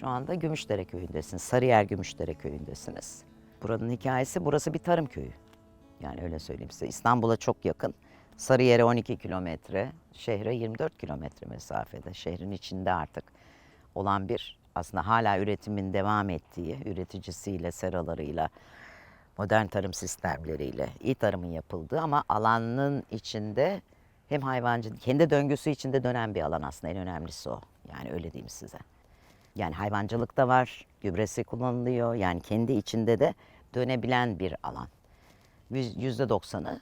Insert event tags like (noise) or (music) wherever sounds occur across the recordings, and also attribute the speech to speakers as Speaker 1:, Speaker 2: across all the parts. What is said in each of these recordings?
Speaker 1: Şu anda Gümüşdere köyündesiniz. Sarıyer Gümüşdere köyündesiniz. Buranın hikayesi burası bir tarım köyü. Yani öyle söyleyeyim size. İstanbul'a çok yakın. Sarıyer'e 12 kilometre, şehre 24 kilometre mesafede. Şehrin içinde artık olan bir aslında hala üretimin devam ettiği, üreticisiyle, seralarıyla, modern tarım sistemleriyle iyi tarımın yapıldığı ama alanın içinde hem hayvancı, kendi döngüsü içinde dönen bir alan aslında en önemlisi o. Yani öyle diyeyim size. Yani hayvancılık da var, gübresi kullanılıyor. Yani kendi içinde de dönebilen bir alan. Yüz- Yüzde doksanı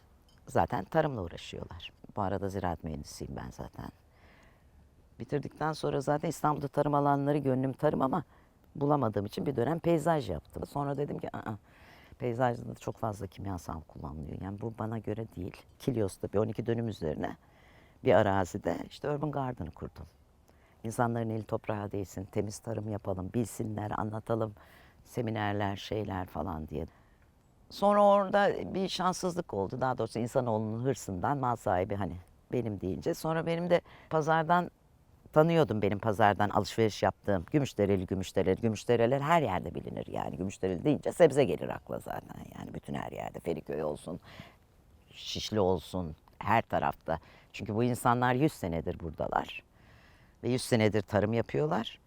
Speaker 1: zaten tarımla uğraşıyorlar. Bu arada ziraat mühendisiyim ben zaten. Bitirdikten sonra zaten İstanbul'da tarım alanları gönlüm tarım ama bulamadığım için bir dönem peyzaj yaptım. Sonra dedim ki Aa, peyzajda da çok fazla kimyasal kullanılıyor. Yani bu bana göre değil. Kilyos'ta bir 12 dönüm üzerine bir arazide işte Urban Garden'ı kurdum. İnsanların eli toprağa değsin, temiz tarım yapalım, bilsinler, anlatalım, seminerler, şeyler falan diye. Sonra orada bir şanssızlık oldu. Daha doğrusu insanoğlunun hırsından mal sahibi hani benim deyince. Sonra benim de pazardan tanıyordum benim pazardan alışveriş yaptığım Gümüşdereli Gümüşdereli Gümüşdereler her yerde bilinir yani Gümüşdereli deyince sebze gelir akla zaten yani bütün her yerde Feriköy olsun Şişli olsun her tarafta çünkü bu insanlar 100 senedir buradalar ve 100 senedir tarım yapıyorlar.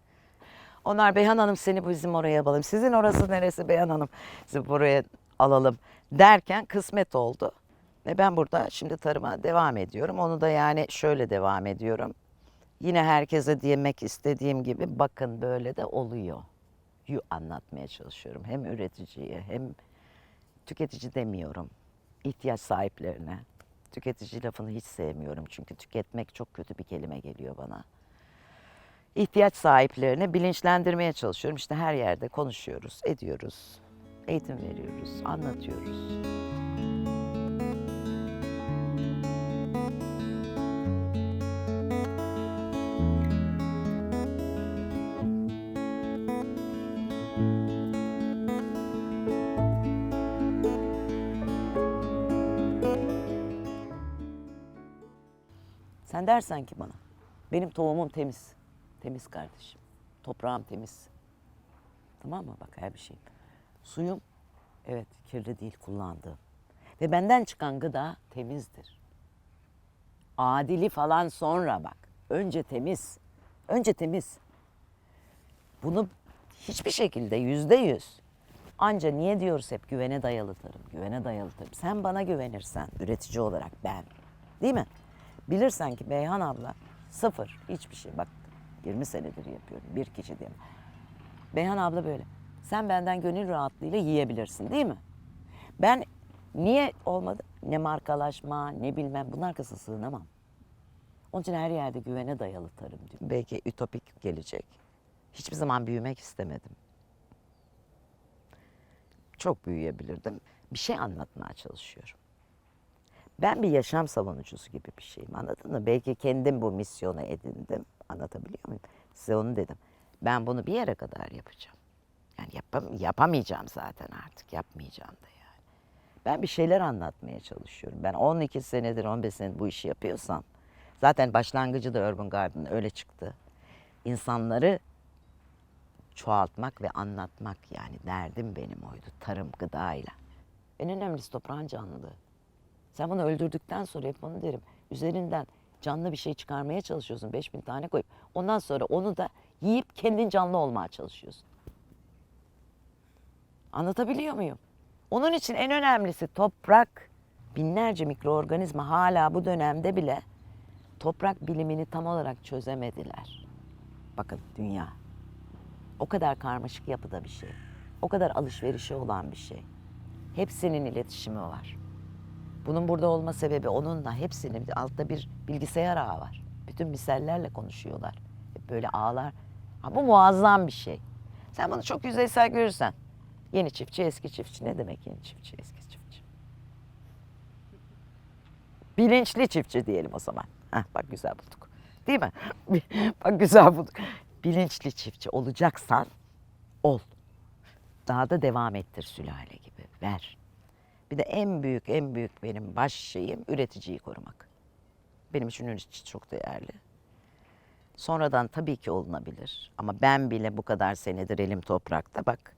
Speaker 1: Onlar Beyhan Hanım seni bizim oraya alalım. Sizin orası neresi Beyhan Hanım? Sizi buraya alalım derken kısmet oldu. Ve ben burada şimdi tarıma devam ediyorum. Onu da yani şöyle devam ediyorum. Yine herkese demek istediğim gibi bakın böyle de oluyor. Yu anlatmaya çalışıyorum. Hem üreticiye hem tüketici demiyorum. ihtiyaç sahiplerine. Tüketici lafını hiç sevmiyorum çünkü tüketmek çok kötü bir kelime geliyor bana ihtiyaç sahiplerini bilinçlendirmeye çalışıyorum. İşte her yerde konuşuyoruz, ediyoruz, eğitim veriyoruz, anlatıyoruz. Sen dersen ki bana, benim tohumum temiz. Temiz kardeşim. Toprağım temiz. Tamam mı? Bak her bir şeyim. Suyum, evet kirli değil kullandığım. Ve benden çıkan gıda temizdir. Adili falan sonra bak. Önce temiz. Önce temiz. Bunu hiçbir şekilde yüzde yüz. Anca niye diyoruz hep güvene dayalı tarım, güvene dayalı tarım. Sen bana güvenirsen üretici olarak ben, değil mi? Bilirsen ki Beyhan abla sıfır, hiçbir şey. Bak 20 senedir yapıyorum, bir kişi diyeyim. Beyhan abla böyle. Sen benden gönül rahatlığıyla yiyebilirsin değil mi? Ben niye olmadı? Ne markalaşma, ne bilmem bunun arkasına sığınamam. Onun için her yerde güvene dayalı tarım diyor. Belki ütopik gelecek. Hiçbir zaman büyümek istemedim. Çok büyüyebilirdim. Bir şey anlatmaya çalışıyorum. Ben bir yaşam savunucusu gibi bir şeyim anladın mı? Belki kendim bu misyonu edindim. Anlatabiliyor muyum? Size onu dedim. Ben bunu bir yere kadar yapacağım. Yani yapam yapamayacağım zaten artık. Yapmayacağım da yani. Ben bir şeyler anlatmaya çalışıyorum. Ben 12 senedir, 15 senedir bu işi yapıyorsam zaten başlangıcı da Urban Garden öyle çıktı. İnsanları çoğaltmak ve anlatmak yani derdim benim oydu. Tarım, gıdayla. En önemlisi toprağın canlılığı. Sen bunu öldürdükten sonra hep onu derim. Üzerinden canlı bir şey çıkarmaya çalışıyorsun. 5000 tane koyup. Ondan sonra onu da yiyip kendin canlı olmaya çalışıyorsun. Anlatabiliyor muyum? Onun için en önemlisi toprak. Binlerce mikroorganizma hala bu dönemde bile toprak bilimini tam olarak çözemediler. Bakın dünya. O kadar karmaşık yapıda bir şey. O kadar alışverişi olan bir şey. Hepsinin iletişimi var. Bunun burada olma sebebi onunla hepsinin altta bir bilgisayar ağı var. Bütün misallerle konuşuyorlar. Böyle ağlar. Ha, bu muazzam bir şey. Sen bunu çok yüzeysel görürsen. Yeni çiftçi, eski çiftçi. Ne demek yeni çiftçi, eski çiftçi? Bilinçli çiftçi diyelim o zaman. Heh, bak güzel bulduk. Değil mi? (laughs) bak güzel bulduk. Bilinçli çiftçi olacaksan ol. Daha da devam ettir sülale gibi. Ver. Bir de en büyük, en büyük benim baş şeyim üreticiyi korumak. Benim için üretici çok değerli. Sonradan tabii ki olunabilir. Ama ben bile bu kadar senedir elim toprakta bak.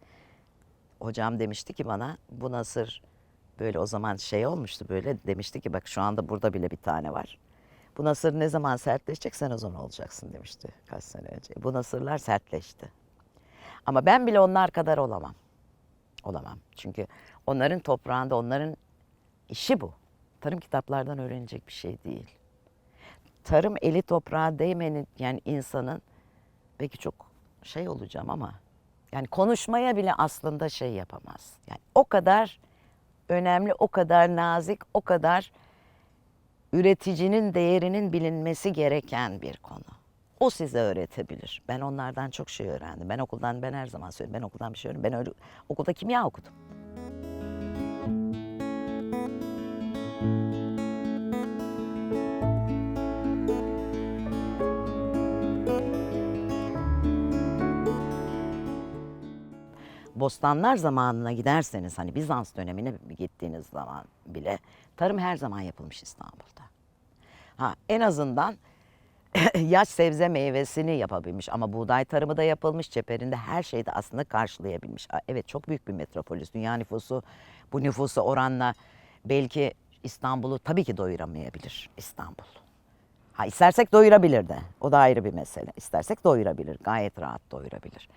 Speaker 1: Hocam demişti ki bana bu nasır böyle o zaman şey olmuştu böyle demişti ki bak şu anda burada bile bir tane var. Bu nasır ne zaman sertleşecek sen o zaman olacaksın demişti kaç sene önce. Bu nasırlar sertleşti. Ama ben bile onlar kadar olamam. Olamam. Çünkü onların toprağında onların işi bu. Tarım kitaplardan öğrenecek bir şey değil. Tarım eli toprağa değmenin yani insanın belki çok şey olacağım ama yani konuşmaya bile aslında şey yapamaz. Yani o kadar önemli, o kadar nazik, o kadar üreticinin değerinin bilinmesi gereken bir konu. O size öğretebilir. Ben onlardan çok şey öğrendim. Ben okuldan, ben her zaman söylüyorum, ben okuldan bir şey öğrendim. Ben öyle, okulda kimya okudum. Bostanlar zamanına giderseniz hani Bizans dönemine gittiğiniz zaman bile tarım her zaman yapılmış İstanbul'da. Ha en azından (laughs) yaş sebze meyvesini yapabilmiş ama buğday tarımı da yapılmış. Çeperinde her şeyi de aslında karşılayabilmiş. Evet çok büyük bir metropolis. Dünya nüfusu bu nüfusu oranla belki İstanbul'u tabii ki doyuramayabilir İstanbul. Ha istersek doyurabilir de. O da ayrı bir mesele. İstersek doyurabilir. Gayet rahat doyurabilir.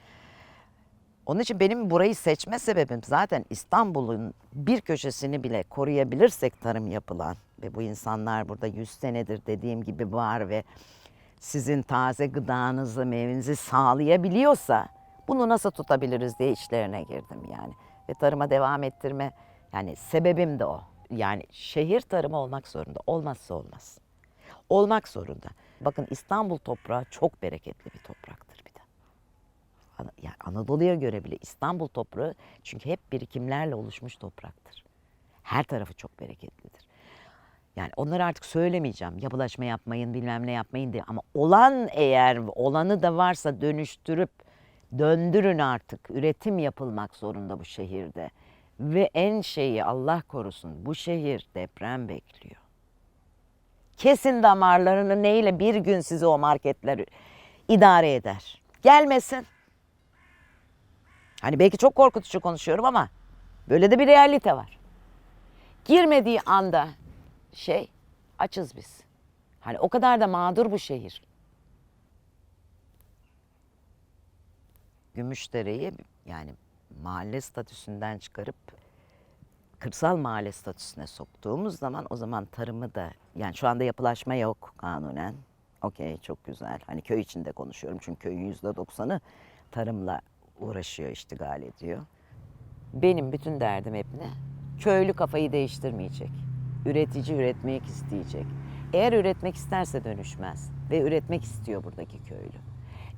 Speaker 1: Onun için benim burayı seçme sebebim zaten İstanbul'un bir köşesini bile koruyabilirsek tarım yapılan ve bu insanlar burada 100 senedir dediğim gibi var ve sizin taze gıdanızı, meyvenizi sağlayabiliyorsa bunu nasıl tutabiliriz diye işlerine girdim yani. Ve tarıma devam ettirme yani sebebim de o. Yani şehir tarımı olmak zorunda. Olmazsa olmaz. Olmak zorunda. Bakın İstanbul toprağı çok bereketli bir topraktır bir de. Yani Anadolu'ya göre bile İstanbul toprağı çünkü hep birikimlerle oluşmuş topraktır. Her tarafı çok bereketlidir. Yani onları artık söylemeyeceğim. Yapılaşma yapmayın, bilmem ne yapmayın diye. Ama olan eğer olanı da varsa dönüştürüp döndürün artık. Üretim yapılmak zorunda bu şehirde. Ve en şeyi Allah korusun bu şehir deprem bekliyor. Kesin damarlarını neyle bir gün sizi o marketler idare eder. Gelmesin. Hani belki çok korkutucu konuşuyorum ama böyle de bir realite var. Girmediği anda şey açız biz. Hani o kadar da mağdur bu şehir. Gümüşdere'yi yani mahalle statüsünden çıkarıp kırsal mahalle statüsüne soktuğumuz zaman o zaman tarımı da yani şu anda yapılaşma yok kanunen. Okey çok güzel. Hani köy içinde konuşuyorum çünkü köyün yüzde doksanı tarımla uğraşıyor, iştigal ediyor. Benim bütün derdim hep ne? Köylü kafayı değiştirmeyecek. Üretici üretmek isteyecek. Eğer üretmek isterse dönüşmez ve üretmek istiyor buradaki köylü.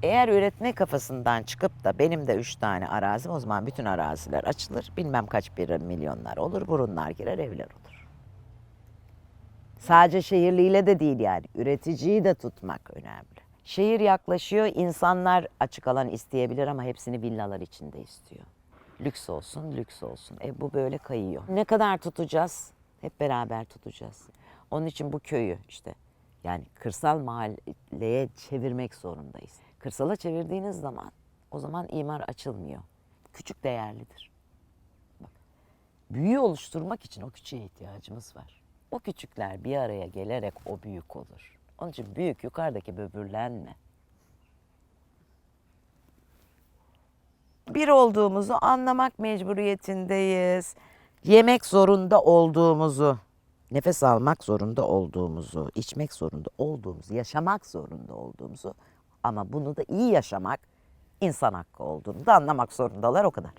Speaker 1: Eğer üretme kafasından çıkıp da benim de üç tane arazim o zaman bütün araziler açılır. Bilmem kaç bir milyonlar olur, burunlar girer, evler olur. Sadece şehirliyle de değil yani üreticiyi de tutmak önemli. Şehir yaklaşıyor, insanlar açık alan isteyebilir ama hepsini villalar içinde istiyor. Lüks olsun, lüks olsun. E bu böyle kayıyor. Ne kadar tutacağız? Hep beraber tutacağız. Onun için bu köyü işte yani kırsal mahalleye çevirmek zorundayız. Kırsala çevirdiğiniz zaman o zaman imar açılmıyor. Küçük değerlidir. Bak, büyüğü oluşturmak için o küçüğe ihtiyacımız var. O küçükler bir araya gelerek o büyük olur. Onun için büyük yukarıdaki böbürlenme. Bir olduğumuzu anlamak mecburiyetindeyiz. Yemek zorunda olduğumuzu, nefes almak zorunda olduğumuzu, içmek zorunda olduğumuzu, yaşamak zorunda olduğumuzu ama bunu da iyi yaşamak insan hakkı olduğunu da anlamak zorundalar o kadar.